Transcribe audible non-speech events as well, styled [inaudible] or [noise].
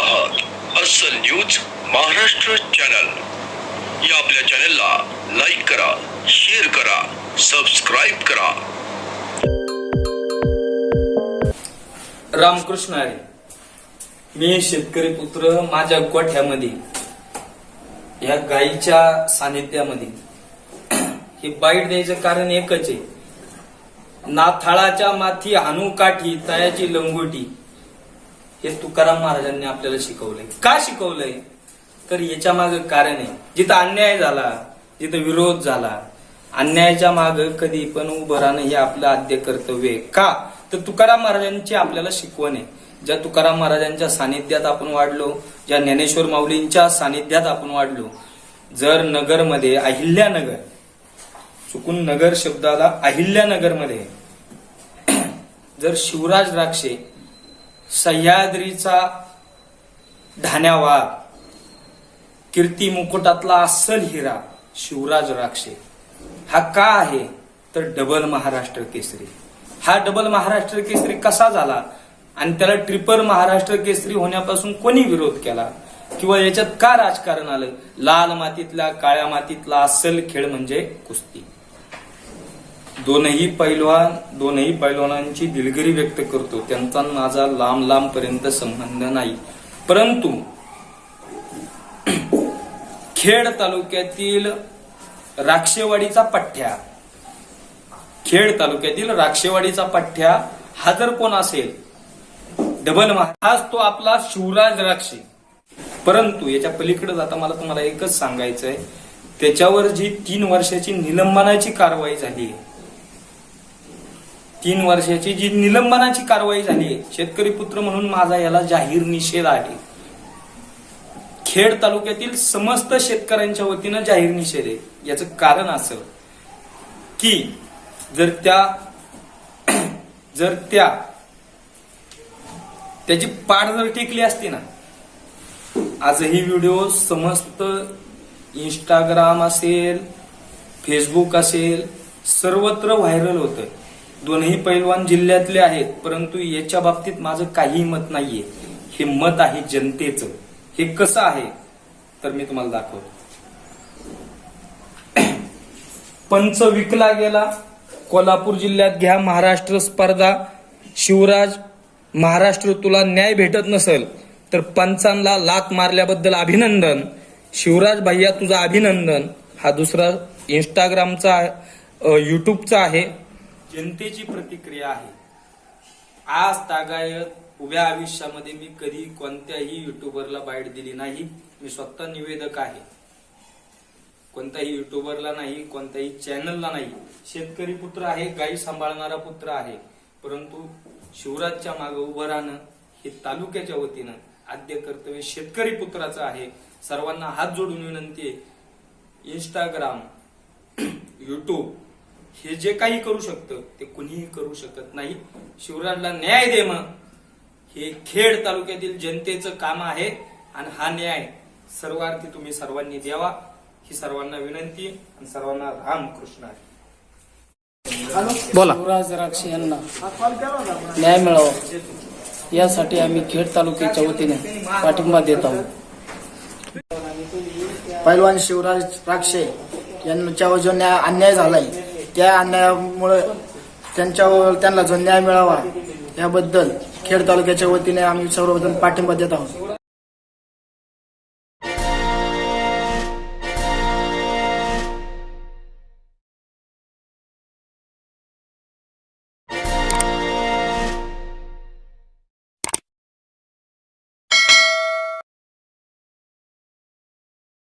आहात. अस्सल news Maharashtra channel. या आपल्या चॅनलला लाईक करा शेअर करा सबस्क्राईब करा. रामकृष्ण आहे. मी शेतकरी पुत्र माझ्या गोठ्यामध्ये या गायीच्या सानिध्यामध्ये. हे बाईट द्यायचं कारण एकच आहे. नाथाळाच्या माथी हनुकाठी काठी तयाची लंगोटी. हे तुकाराम महाराजांनी आपल्याला शिकवलंय. का शिकवलंय? तर याच्या मागे कारण आहे. जिथं अन्याय झाला जिथं विरोध झाला अन्यायाच्या मागे कधी पण उभं राहणं हे आपलं आद्य कर्तव्य आहे. का? तर तुकाराम महाराजांची आपल्याला शिकवण आहे. ज्या तुकाराम महाराजांच्या सानिध्यात आपण वाढलो ज्या ज्ञानेश्वर माऊलींच्या सानिध्यात आपण वाढलो जर नगरमध्ये अहिल्यानगर चुकून नगर शब्दाला अहिल्यानगरमध्ये जर शिवराज राक्षे सह्याद्रीचा धान्यावाद कीर्ती मुकुटातला अस्सल हिरा शिवराज राक्षे. हा का आहे? तर डबल महाराष्ट्र केसरी. हा डबल महाराष्ट्र केसरी कसा झाला? आणि त्याला ट्रिपल महाराष्ट्र केसरी होण्यापासून कोणी विरोध केला? किंवा याच्यात का राजकारण आलं? लाल मातीतला काळ्या मातीतला अस्सल खेळ म्हणजे कुस्ती. दोनही पैलवान दोनही पैलवानांची दिलगिरी व्यक्त करतो. त्यांचा माझा लांब लांब पर्यंत संबंध नाही. परंतु खेड तालुक्यातील राक्षेवाडीचा पठ्ठ्या खेड तालुक्यातील राक्षेवाडीचा पठ्ठ्या हा जर कोण असेल डबल महाराज तो आपला शिवराज राक्षे. परंतु याच्या पलीकडे जाता मला तुम्हाला एकच सांगायचं आहे त्याच्यावर जी तीन वर्षाची निलंबनाची कारवाई झाली आहे तीन वर्षाची जी निलंबनाची कारवाई झाली शेतकरी पुत्र म्हणून माझा याला जाहीर निषेध आहे. खेड तालुक्यातील समस्त शेतकऱ्यांच्या वतीनं जाहीर निषेध आहे. याचं कारण असं की जर त्या [clears throat] जर त्या त्याची पाठ जर टेकली असती ना आजही व्हिडिओ समस्त इंस्टाग्राम असेल फेसबुक असेल सर्वत्र व्हायरल होतं दोनही पैलवान जिल्ह्यातले आहेत परंतु याच्या बाबतीत माझं काही मत नाहीये. हे मत आहे जनतेचं. हे कसं आहे तर मी तुम्हाला दाखवतो. [clears throat] पंच विकला गेला. कोल्हापूर जिल्ह्यात घ्या महाराष्ट्र स्पर्धा. शिवराज महाराष्ट्र तुला न्याय भेटत नसेल तर पंचांना लात मारल्याबद्दल अभिनंदन. शिवराज भैया तुझा अभिनंदन. हा दुसरा इंस्टाग्रामचा युट्यूबचा आहे. जनतेची प्रतिक्रिया आहे. आज तागायत उभ्या आयुष्यामध्ये मी कधी कोणत्याही युट्यूबरला बाईट दिली नाही. मी स्वतः निवेदक आहे. कोणत्याही युट्यूबरला नाही कोणत्याही चॅनलला नाही. शेतकरी पुत्र आहे गाई सांभाळणारा पुत्र आहे. परंतु शिवराजच्या मागे उभं राहणं हे तालुक्याच्या वतीनं आद्य कर्तव्य शेतकरी पुत्राचं आहे. सर्वांना हात जोडून विनंती आहे. इंस्टाग्राम युट्यूब [clears throat] हे जे काही करू शकतं ते कुणीही करू शकत नाही. शिवराजला न्याय दे मग. हे खेड तालुक्यातील जनतेचं काम आहे आणि हा न्याय सर्वार्थी तुम्ही सर्वांनी द्यावा. ही सर्वांना विनंती आणि सर्वांना रामकृष्ण आहे. बोला. शिवराज राक्षे यांना न्याय मिळावा. यासाठी आम्ही खेड तालुक्याच्या वतीने पाठिंबा देत आहोत. पैलवान शिवराज राक्षे यांच्यावर जो न्याय अन्याय झालाय त्या अन्यायामुळे त्यांच्यावर त्यांना जो न्याय मिळावा याबद्दल खेड तालुक्याच्या वतीने आम्ही सर्वजण पाठिंबा देत आहोत.